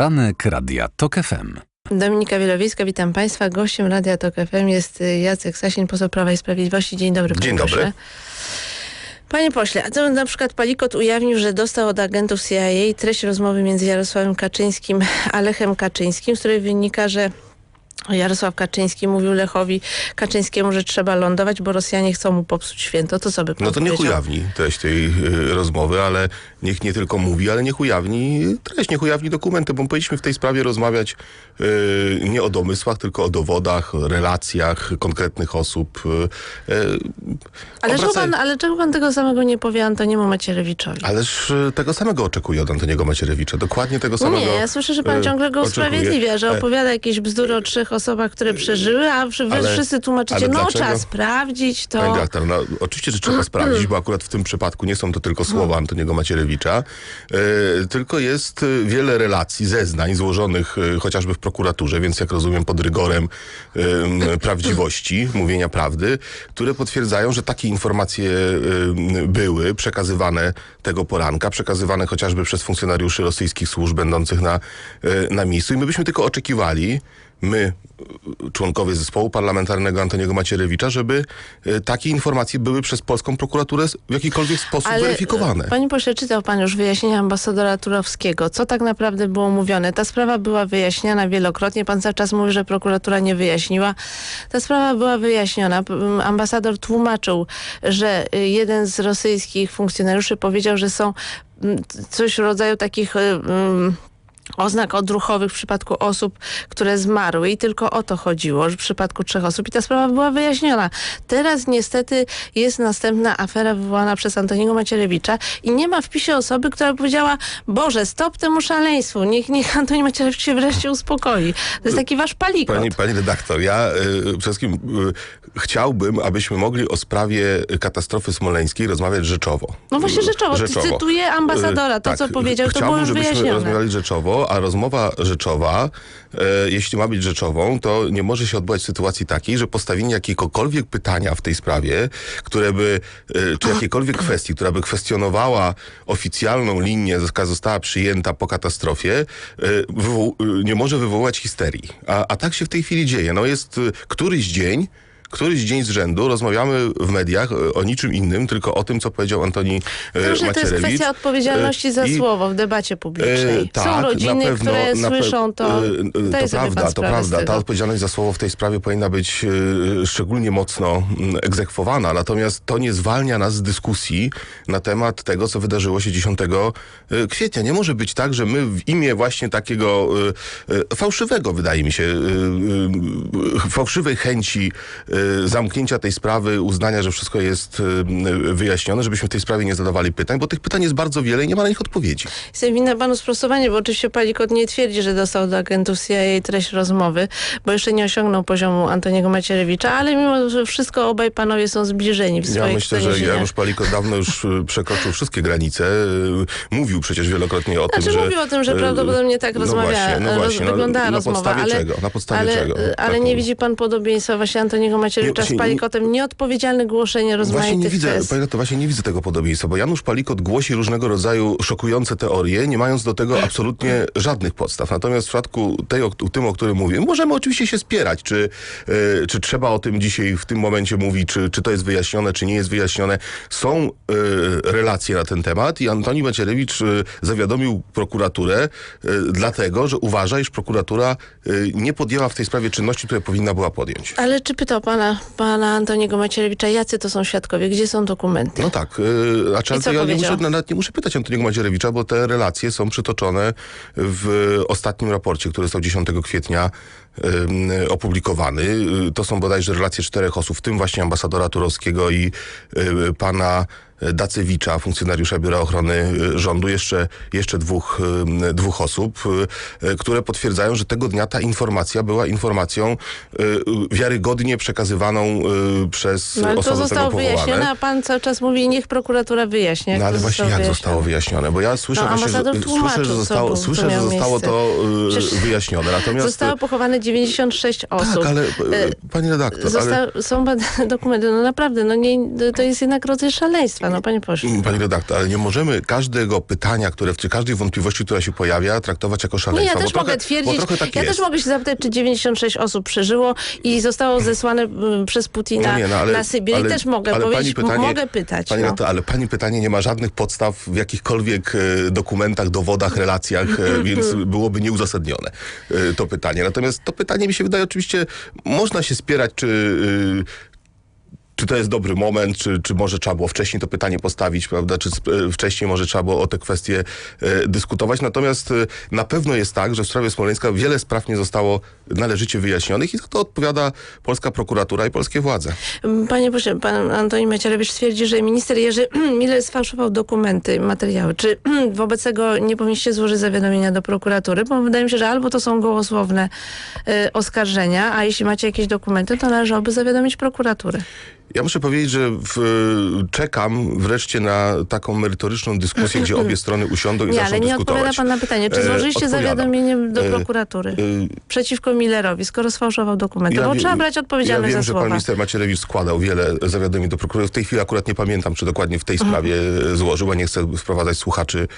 Poranek Radia TOK FM. Dominika Wielowiejska, witam Państwa. Gościem Radia TOK FM jest y, Jacek Sasin, poseł Prawa i Sprawiedliwości. Dzień dobry, panie Dzień dobry. pośle. Panie pośle, a co na przykład Palikot ujawnił, że dostał od agentów CIA treść rozmowy między Jarosławem Kaczyńskim a Lechem Kaczyńskim, z której wynika, że Jarosław Kaczyński mówił Lechowi Kaczyńskiemu, że trzeba lądować, bo Rosjanie chcą mu popsuć święto. To co by pan No to niech powiedział? ujawni treść tej y, rozmowy, ale niech nie tylko mówi, ale niech ujawni treść, niech ujawni dokumenty, bo powinniśmy w tej sprawie rozmawiać y, nie o domysłach, tylko o dowodach, relacjach konkretnych osób. Y, Ale, czego pan, ale czego pan tego samego nie powie Antoniemu Macierewiczowi? Ależ tego samego oczekuję od Antoniego Macierewicza. Dokładnie tego No samego. nie, ja słyszę, że pan ciągle go usprawiedliwia, że opowiada jakieś bzdury o trzech osobach, które przeżyły, a wy Ale- wszyscy tłumaczycie, no dlaczego? trzeba sprawdzić to. Redaktor, no, oczywiście, że trzeba sprawdzić, bo akurat w tym przypadku nie są to tylko słowa Antoniego Macierewicza, e, tylko jest e, wiele relacji, zeznań złożonych e, chociażby w prokuraturze, więc jak rozumiem pod rygorem m, prawdziwości, mówienia prawdy, które potwierdzają, że takie informacje były przekazywane tego poranka, przekazywane chociażby przez funkcjonariuszy rosyjskich służb będących na, na miejscu i my byśmy tylko oczekiwali, my, y, członkowie zespołu parlamentarnego Antoniego Macierewicza, żeby y, takie informacje były przez polską prokuraturę w jakikolwiek sposób weryfikowane. Panie pośle, czytał pan już wyjaśnienia ambasadora Turowskiego. Co tak naprawdę było mówione? Ta sprawa była wyjaśniana wielokrotnie. Pan cały czas mówi, że prokuratura nie wyjaśniła. Ta sprawa była wyjaśniona. Ambasador tłumaczył, że y, jeden z rosyjskich funkcjonariuszy powiedział, że są coś w rodzaju takich... y, mm, oznak odruchowych w przypadku osób, które zmarły i tylko o to chodziło, że w przypadku trzech osób i ta sprawa była wyjaśniona. Teraz niestety jest następna afera wywołana przez Antoniego Macierewicza i nie ma w PiSie osoby, która powiedziała Boże, stop temu szaleństwu, niech, niech Antoni Macierewicz się wreszcie uspokoi. To jest taki wasz palikot. Pani, pani redaktor, ja y, przede wszystkim y, chciałbym, abyśmy mogli o sprawie katastrofy smoleńskiej rozmawiać rzeczowo. No właśnie Y, rzeczowo. Cytuję ambasadora. To, Y, co powiedział, to chciałbym, było już żebyśmy wyjaśnione. rozmawiali rzeczowo, a rozmowa rzeczowa, e, jeśli ma być rzeczową, to nie może się odbywać w sytuacji takiej, że postawienie jakiegokolwiek pytania w tej sprawie, które by, e, czy jakiejkolwiek kwestii, która by kwestionowała oficjalną linię, jaka została przyjęta po katastrofie, e, wywoł- e, nie może wywołać histerii. A, a tak się w tej chwili dzieje. No jest e, któryś dzień, Któryś dzień z rzędu rozmawiamy w mediach e, o niczym innym, tylko o tym, co powiedział Antoni e, Wiem, że to jest Macierewicz. kwestia odpowiedzialności za E, i- słowo w debacie publicznej. E, tak, Są rodziny, pewno, które słyszą to. e, e, to prawda, to prawda. Ta odpowiedzialność za słowo w tej sprawie powinna być e, szczególnie mocno mm, egzekwowana, natomiast to nie zwalnia nas z dyskusji na temat tego, co wydarzyło się 10 e, kwietnia. Nie może być tak, że my w imię właśnie takiego e, e, fałszywego, wydaje mi się, e, e, fałszywej chęci e, zamknięcia tej sprawy, uznania, że wszystko jest e, wyjaśnione, żebyśmy w tej sprawie nie zadawali pytań, bo tych pytań jest bardzo wiele i nie ma na nich odpowiedzi. Jestem winna panu sprostowanie, bo oczywiście Palikot nie twierdzi, że dostał do agentów CIA treść rozmowy, bo jeszcze nie osiągnął poziomu Antoniego Macierewicza, ale mimo że wszystko obaj panowie są zbliżeni w Ja swoich myślę, że. Janusz Paliko dawno już y, przekroczył wszystkie granice. Y, Mówił przecież wielokrotnie o tym, Znaczy że... mówił o tym, że y, prawdopodobnie tak no rozmawia, właśnie, no roz- właśnie, no, wyglądała na rozmowa, podstawie ale, czego? Na podstawie ale, czego? ale Tak nie mówi. widzi pan podobieństwa właśnie Antoniego Macierewicza Nie, z Palikotem, nieodpowiedzialne głoszenie Właśnie nie rozmaitych widzę, tez. panie, to właśnie nie widzę tego podobieństwa, bo Janusz Palikot głosi różnego rodzaju szokujące teorie, nie mając do tego absolutnie żadnych podstaw. Natomiast w przypadku tej, o, tym, o którym mówię, możemy oczywiście się spierać, czy, e, czy trzeba o tym dzisiaj w tym momencie mówić, czy, czy to jest wyjaśnione, czy nie jest wyjaśnione. Są e, relacje na ten temat i Antoni Macierewicz e, zawiadomił prokuraturę dlatego, że uważa, iż prokuratura nie podjęła w tej sprawie czynności, które powinna była podjąć. Ale czy pytał pana, pana Antoniego Macierewicza, jacy to są świadkowie, gdzie są dokumenty? No tak, yy, a często ja nie muszę, nawet nie muszę pytać Antoniego Macierewicza, bo te relacje są przytoczone w ostatnim raporcie, który został 10 kwietnia opublikowany. Yy, To są bodajże relacje czterech osób, w tym właśnie ambasadora Turowskiego i yy, pana Dacewicza, funkcjonariusza Biura Ochrony y, Rządu, jeszcze, jeszcze dwóch, ym, dwóch osób, y, y, które potwierdzają, że tego dnia ta informacja była informacją y, y, wiarygodnie przekazywaną y, przez No ale to zostało wyjaśnione, a pan cały czas mówi, niech prokuratura wyjaśni. Jak No ale właśnie jak zostało wyjaśnione? Bo ja słyszę No, właśnie, że, słyszę, że zostało, słyszę, że zostało to y, Przecież wyjaśnione. Natomiast Zostało pochowane 96 osób. tak, ale E, y, pani redaktor, ale Zosta- Są badane dokumenty, no naprawdę, no nie, to jest jednak rodzaj szaleństwa. Panu, panie pośle. Pani redaktor, ale nie możemy każdego pytania, które, czy każdej wątpliwości, która się pojawia, traktować jako szaleństwo. Nie, ja też trochę, mogę Bo twierdzić, trochę tak ja jest. też mogę się zapytać, czy 96 osób przeżyło i zostało zesłane mm, przez Putina No nie, no, ale- na Sybir. ale- I też mogę ale powiedzieć, pytanie- mogę pytać. Pani no. redaktor, ale pani pytanie nie ma żadnych podstaw w jakichkolwiek e, dokumentach, dowodach, relacjach, e, więc byłoby nieuzasadnione e, to pytanie. Natomiast to pytanie mi się wydaje oczywiście, można się spierać, czy... czy to jest dobry moment, czy, czy może trzeba było wcześniej to pytanie postawić, prawda? Czy e, wcześniej może trzeba było o te kwestie e, dyskutować. Natomiast e, na pewno jest tak, że w sprawie Smoleńska wiele spraw nie zostało należycie wyjaśnionych i za to odpowiada polska prokuratura i polskie władze. Panie pośle, pan Antoni Macierewicz twierdzi, że minister Jerzy Miller sfałszował dokumenty, materiały. Czy wobec tego nie powinniście złożyć zawiadomienia do prokuratury? Bo wydaje mi się, że albo to są gołosłowne y, oskarżenia, a jeśli macie jakieś dokumenty, to należałoby zawiadomić prokuraturę. Ja muszę powiedzieć, że w, czekam wreszcie na taką merytoryczną dyskusję, gdzie obie strony usiądą i Nie, zaczną ale nie dyskutować. odpowiada pan na pytanie. Czy E, złożyliście odpowiadam. zawiadomienie do E, prokuratury e, przeciwko Millerowi, skoro sfałszował dokumenty? Bo wie- trzeba brać ja odpowiedzialność wiem, za że pan słowa. minister Macierewicz składał wiele zawiadomień do prokuratury. W tej chwili akurat nie pamiętam, czy dokładnie w tej Mhm. sprawie e, złożył, a nie chcę wprowadzać słuchaczy,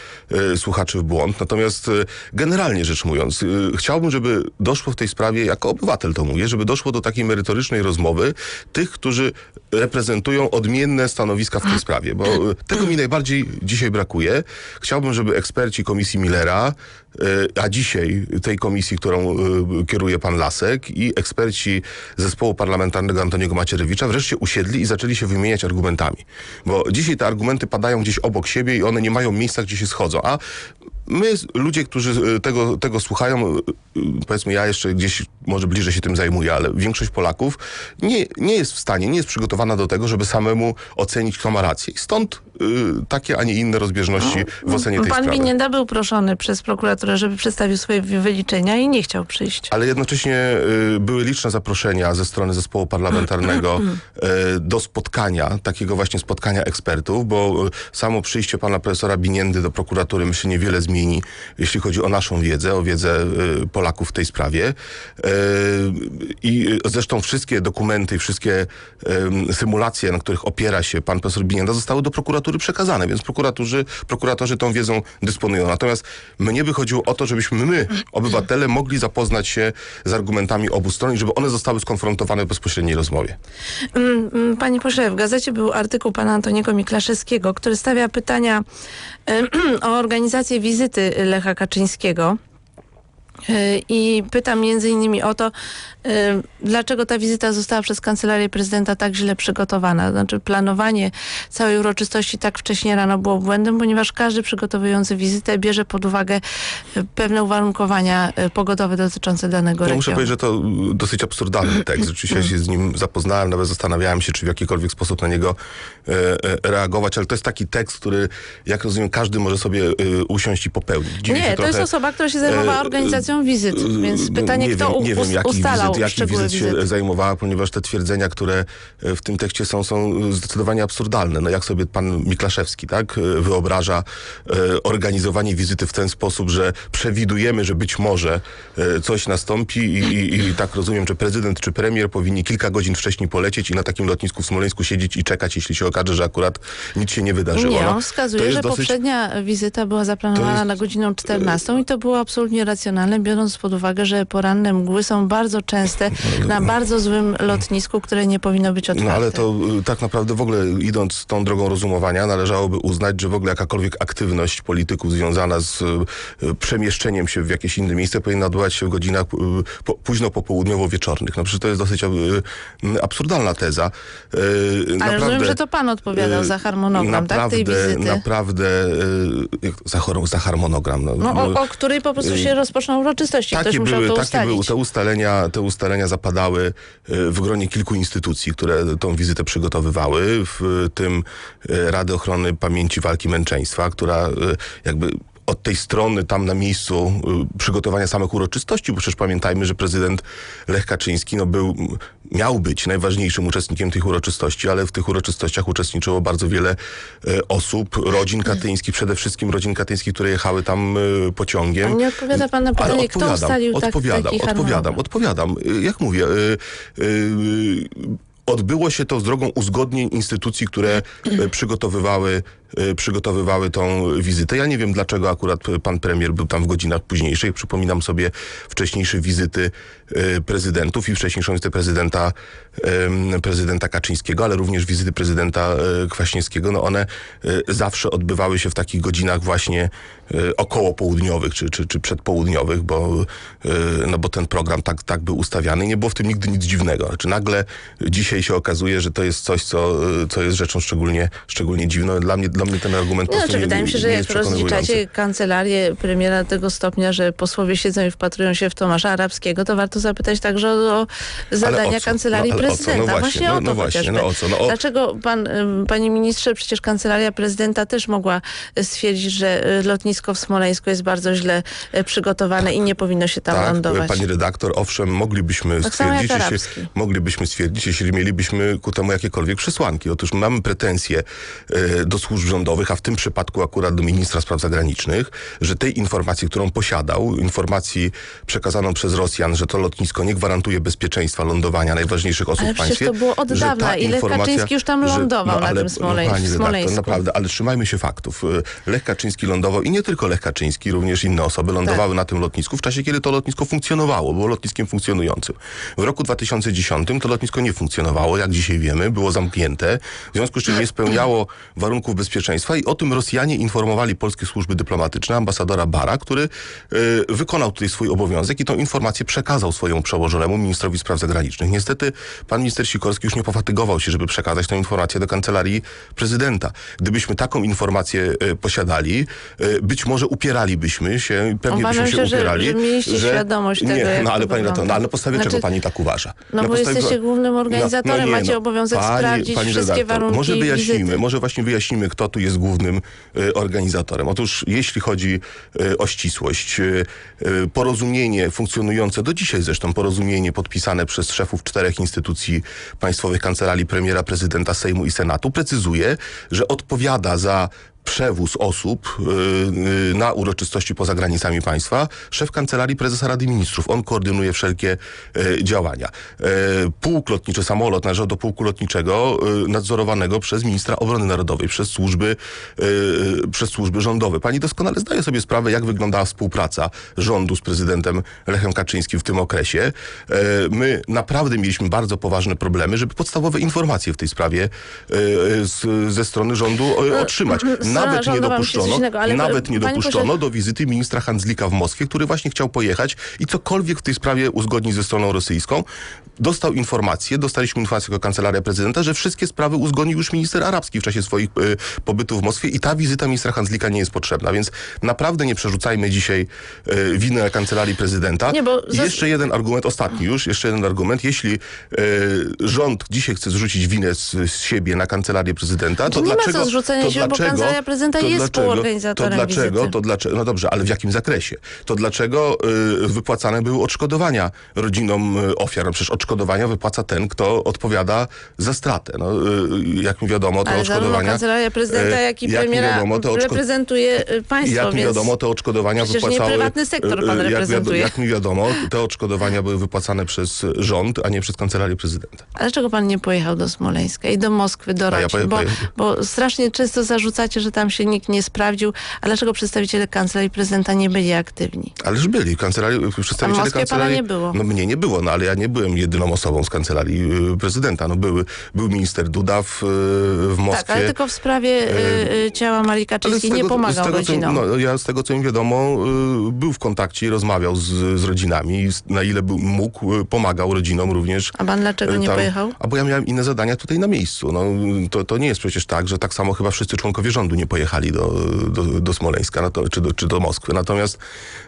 e, słuchaczy w błąd. Natomiast e, generalnie rzecz mówiąc, e, chciałbym, żeby doszło w tej sprawie, jako obywatel to mówię, żeby doszło do takiej merytorycznej rozmowy tych, którzy reprezentują odmienne stanowiska w tej sprawie, bo e, tego mi najbardziej dzisiaj brakuje. Chciałbym, żeby eksperci Komisji Millera, e, a dzisiaj tej komisji, którą e, kieruje pan Lasek i eksperci zespołu parlamentarnego Antoniego Macierewicza wreszcie usiedli i zaczęli się wymieniać argumentami. Bo dzisiaj te argumenty padają gdzieś obok siebie i one nie mają miejsca, gdzie się schodzą. A my, ludzie, którzy e, tego, tego słuchają, e, powiedzmy ja jeszcze gdzieś może bliżej się tym zajmuję, ale większość Polaków nie, nie jest w stanie, nie jest przygotowana do tego, żeby samemu ocenić, kto ma rację. Stąd e, takie, a nie inne rozbieżności w ocenie tej Pan sprawy. Binienda był proszony przez prokuraturę, żeby przedstawił swoje wy- wyliczenia i nie chciał przyjść. Ale jednocześnie y, były liczne zaproszenia ze strony zespołu parlamentarnego y, do spotkania, takiego właśnie spotkania ekspertów, bo y, samo przyjście pana profesora Biniendy do prokuratury myślę niewiele zmieni, jeśli chodzi o naszą wiedzę, o wiedzę y, Polaków w tej sprawie. Y, I zresztą wszystkie dokumenty, wszystkie symulacje, na których opiera się pan profesor Binienda, zostały do prokuratury przekazane, więc prokuratorzy, prokuratorzy tą wiedzą dysponują. Natomiast mnie by chodziło o to, żebyśmy my, obywatele, mogli zapoznać się z argumentami obu stron i żeby one zostały skonfrontowane w bezpośredniej rozmowie. Mm, mm, Panie pośle, w gazecie był artykuł pana Antoniego Miklaszewskiego, który stawia pytania o organizację wizyty Lecha Kaczyńskiego. E, I pytam między innymi o to, e, dlaczego ta wizyta została przez Kancelarię Prezydenta tak źle przygotowana. Znaczy planowanie całej uroczystości tak wcześnie rano było błędem, ponieważ każdy przygotowujący wizytę bierze pod uwagę e, pewne uwarunkowania pogodowe dotyczące danego Ja regionu. muszę powiedzieć, że to y, dosyć absurdalny tekst. Rzeczywiście ja się z nim zapoznałem, nawet zastanawiałem się, czy w jakikolwiek sposób na niego e, e, reagować, ale to jest taki tekst, który, jak rozumiem, każdy może sobie e, usiąść i popełnić. Dziwię Nie, to trochę, jest osoba, która się zajmowała e, organizacją wizyt, e, więc no, pytanie, nie kto wiem, nie wiem, ustalał wizyt, szczegóły wizyt się wizyty. zajmowała, ponieważ te twierdzenia, które e, w tym tekście są, są zdecydowanie absurdalne. No jak sobie pan Miklaszewski, tak, wyobraża organizowanie wizyty w ten sposób, że przewidujemy, że być może coś nastąpi i, i, i tak rozumiem, że prezydent czy premier powinni kilka godzin wcześniej polecieć i na takim lotnisku w Smoleńsku siedzieć i czekać, jeśli się okaże, że akurat nic się nie wydarzyło. Nie, No, on wskazuje, że dosyć- poprzednia wizyta była zaplanowana jest- na godzinę 14 i to było absolutnie racjonalne, biorąc pod uwagę, że poranne mgły są bardzo częste na bardzo złym lotnisku, które nie powinno być otwarte. No ale to y, tak naprawdę w ogóle idąc tą drogą rozumowania należałoby uznać, że w ogóle jakakolwiek aktywność polityków związana z y, y, przemieszczeniem się w jakieś inne miejsce powinna odbywać się w godzinach po, późno popołudniowo-wieczornych. No przecież to jest dosyć absurdalna teza. Ale naprawdę, rozumiem, że to pan odpowiadał za harmonogram, tak, tej naprawdę, wizyty. Naprawdę, za, za harmonogram. No, No, o, o której po prostu się rozpoczną uroczystości. Ktoś musiał to takie ustalić. były, te ustalenia, te ustalenia zapadały y, w gronie kilku instytucji, które tą wizytę przygotowywały, w tym y, Rady Ochrony Pamięci Walki Męczeństwa, która y, jakby od tej strony tam na miejscu y, przygotowania samych uroczystości, bo przecież pamiętajmy, że prezydent Lech Kaczyński no, był, miał być najważniejszym uczestnikiem tych uroczystości, ale w tych uroczystościach uczestniczyło bardzo wiele y, osób, rodzin katyńskich, przede wszystkim rodzin katyńskich, które jechały tam y, pociągiem. A nie odpowiada pan na pytanie, kto ustalił tak, odpowiadam, taki odpowiadam, odpowiadam. Y, Jak mówię, y, y, Odbyło się to z drogą uzgodnień instytucji, które przygotowywały, przygotowywały tą wizytę. Ja nie wiem, dlaczego akurat pan premier był tam w godzinach późniejszych. Przypominam sobie wcześniejsze wizyty e, prezydentów i wcześniejszą wizytę prezydenta, prezydenta Kaczyńskiego, ale również wizyty prezydenta e, Kwaśniewskiego. No one zawsze odbywały się w takich godzinach właśnie około południowych czy, czy, czy przedpołudniowych, bo, no bo ten program tak, tak był ustawiany. Nie było w tym nigdy nic dziwnego. Znaczy nagle dzisiaj się okazuje, że to jest coś, co, co jest rzeczą szczególnie, szczególnie dziwną. Dla mnie, dla mnie ten argument No, prostu znaczy, nie, wydaje mi się, że nie jak rozliczacie kancelarię premiera tego stopnia, że posłowie siedzą i wpatrują się w Tomasza Arabskiego, to warto zapytać także o, o zadania o kancelarii No, ale o co? prezydenta. No właśnie, właśnie, o no- to no właśnie, no o co? No o- Dlaczego pan, panie ministrze, przecież kancelaria prezydenta też mogła y, stwierdzić, że y, lotnisko w Smoleńsku jest bardzo źle y, przygotowane i nie powinno się tam Tak, lądować. pani redaktor, owszem, moglibyśmy Tak stwierdzić, jeśli, moglibyśmy stwierdzić, jeśli mielibyśmy ku temu jakiekolwiek przesłanki. Otóż my mamy pretensje e, do służb rządowych, a w tym przypadku akurat do ministra spraw zagranicznych, że tej informacji, którą posiadał, informacji przekazaną przez Rosjan, że to lotnisko nie gwarantuje bezpieczeństwa lądowania najważniejszych osób Ale w państwie. to było od że dawna. I Lech Kaczyński już tam lądował na tym Smolej- pani w redaktor, Smoleńsku. naprawdę, ale trzymajmy się faktów. Y, Lech Kaczyński lądował i nie tylko Lech Kaczyński, również inne osoby lądowały Tak. na tym lotnisku w czasie, kiedy to lotnisko funkcjonowało, było lotniskiem funkcjonującym. W roku 2010 to lotnisko nie funkcjonowało, jak dzisiaj wiemy, było zamknięte, w związku z czym nie spełniało warunków bezpieczeństwa i o tym Rosjanie informowali polskie służby dyplomatyczne, ambasadora Bara, który y, wykonał tutaj swój obowiązek i tą informację przekazał swojemu przełożonemu, ministrowi spraw zagranicznych. Niestety pan minister Sikorski już nie pofatygował się, żeby przekazać tę informację do kancelarii prezydenta. Gdybyśmy taką informację y, posiadali, y, być może upieralibyśmy się, pewnie Obawiam byśmy się się, że- upierali. że mieliście świadomość tego, Nie, no ale pani, to, no, ale na podstawie Znaczy- czego pani tak uważa? No Na bo podstawie- jesteście głównym organizatorem, macie obowiązek sprawdzić wszystkie warunki Może wyjaśnimy, wizyty. może właśnie wyjaśnimy, kto tu jest głównym y, organizatorem. Otóż jeśli chodzi y, o ścisłość, y, porozumienie funkcjonujące do dzisiaj zresztą, porozumienie podpisane przez szefów czterech instytucji państwowych, kancelarii premiera, prezydenta, Sejmu i Senatu, precyzuje, że odpowiada za przewóz osób y, y, na uroczystości poza granicami państwa, szef Kancelarii Prezesa Rady Ministrów. On koordynuje wszelkie y, działania. Pułk lotniczy, samolot należał do pułku lotniczego nadzorowanego przez ministra obrony narodowej, przez służby, przez służby rządowe. Pani doskonale zdaje sobie sprawę, jak wyglądała współpraca rządu z prezydentem Lechem Kaczyńskim w tym okresie. My naprawdę mieliśmy bardzo poważne problemy, żeby podstawowe informacje w tej sprawie ze strony rządu otrzymać. Nawet nie dopuszczono, innego, nawet nie dopuszczono do wizyty ministra Handzlika w Moskwie, który właśnie chciał pojechać i cokolwiek w tej sprawie uzgodnić ze stroną rosyjską. Dostał informację, dostaliśmy informację jako kancelaria prezydenta, że wszystkie sprawy uzgodnił już minister arabski w czasie swoich y, pobytów w Moskwie i ta wizyta ministra Handzlika nie jest potrzebna, więc naprawdę nie przerzucajmy dzisiaj y, winy na kancelarii prezydenta. Nie, bo zas- jeszcze jeden argument, ostatni już, jeszcze jeden argument. Jeśli y, rząd dzisiaj chce zrzucić winę z, z siebie na kancelarię prezydenta, to nie ma co dlaczego... to dlaczego- prezydenta to jest dlaczego- współorganizatorem To dlaczego, wizyty. to dlaczego, no dobrze, ale w jakim zakresie? To dlaczego y, wypłacane były odszkodowania rodzinom y, ofiar? No przecież odszkodowania wypłaca ten, kto odpowiada za stratę. No, y, jak mi wiadomo, te Ale odszkodowania... kancelaria prezydenta, y, jak i jak mi premiera wiadomo, odszko- reprezentuje y, państwo, jak mi wiadomo, te odszkodowania przecież nie wypłacały... prywatny sektor pan y, y, jak, reprezentuje. jak mi wiadomo, te odszkodowania były wypłacane przez rząd, a nie przez kancelarię prezydenta. A dlaczego pan nie pojechał do Smoleńska i do Moskwy, do A ja bo, bo strasznie często zarzucacie, że tam się nikt nie sprawdził. A dlaczego przedstawiciele kancelarii prezydenta nie byli aktywni? Ależ byli, kancelarii, przedstawiciele w Moskwie kancelarii... pana nie było. No mnie nie było, no ale ja nie byłem jedyną osobą z kancelarii y, prezydenta. No były, był minister Duda w, y, w Moskwie. Tak, ale tylko w sprawie y, ciała Marii Kaczyńskiej nie pomagał tego, co, rodzinom. no, ja z tego, co mi wiadomo, był w kontakcie i rozmawiał z, z rodzinami. Na ile był, mógł, pomagał rodzinom również. A pan dlaczego nie tam. pojechał? A bo ja miałem inne zadania tutaj na miejscu. No, to, to nie jest przecież tak, że tak samo chyba wszyscy członkowie rządu nie pojechali do, do, do Smoleńska to, czy, do, czy do Moskwy. Natomiast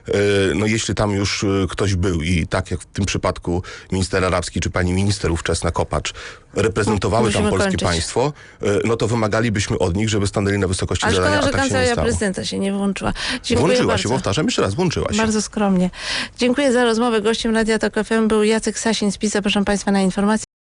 y, no, jeśli tam już y, ktoś był i tak jak w tym przypadku minister arabski czy pani minister ówczesna Kopacz reprezentowały tam Musimy polskie kończyć. państwo, y, no to wymagalibyśmy od nich, żeby stanęli na wysokości Ale zadania, a że tak się nie kancelaria stało. prezydenta się nie włączyła. Dziękuję Włączyła bardzo. się, powtarzam jeszcze raz, włączyła się. Bardzo skromnie. Dziękuję za rozmowę. Gościem Radia Tok FM był Jacek Sasin z PiS. Zapraszam Państwa na informacje.